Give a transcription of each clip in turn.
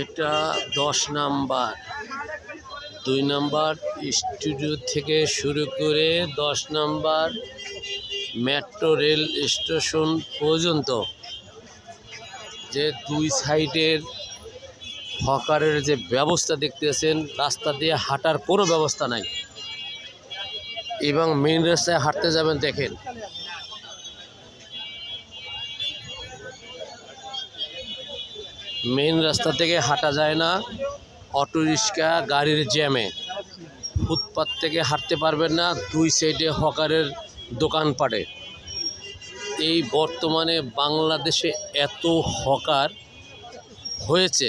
এটা দশ নাম্বার। দুই নাম্বার স্টুডিও থেকে শুরু করে দশ নাম্বার মেট্রো রেল স্টেশন পর্যন্ত যে দুই সাইডের হকারের যে ব্যবস্থা দেখতেছেন, রাস্তা দিয়ে হাঁটার কোনো ব্যবস্থা নাই। এবং মেইন রাস্তায় হাঁটতে যাবেন, দেখেন। মেইন রাস্তা থেকে হাঁটা যায় না। অটো রিক্সা, গাড়ির জ্যামে। ফুটপাত থেকে হাঁটতে পারবেন না, দুই সাইডে হকারের দোকানপাটে এই বর্তমানে বাংলাদেশে এত হকার হয়েছে।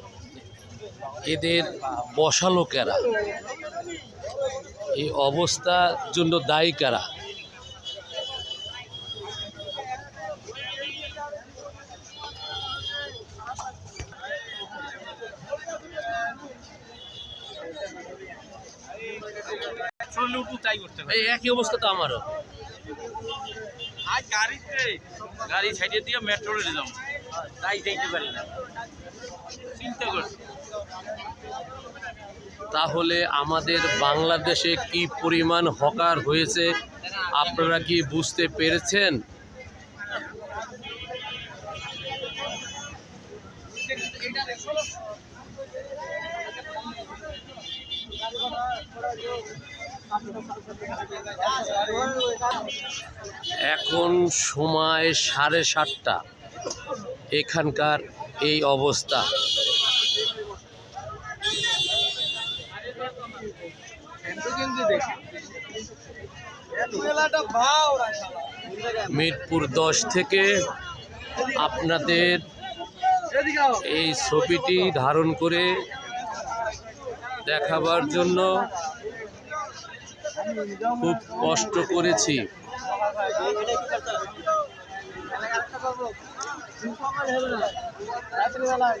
এদের বসালো কারা এই অবস্থার জন্য দায়ী কারা? একই অবস্থা তো আমারও। গাড়ি সাইডে দিয়ে মেট্রো রেলে যাব তাহলে আমাদের বাংলাদেশে কি পরিমাণ হকার হয়েছে, আপনারা কি বুঝতে পেরেছেন? এখন সময় সাড়ে সাতটা। এখানকার এই অবস্থা। মিরপুর দশ থেকে আপনাদের এই ছবিটি ধারণ করে দেখাবার জন্য খুব কষ্ট করেছি। পাবো সকালে হবে না। রাত্রিবেলায়।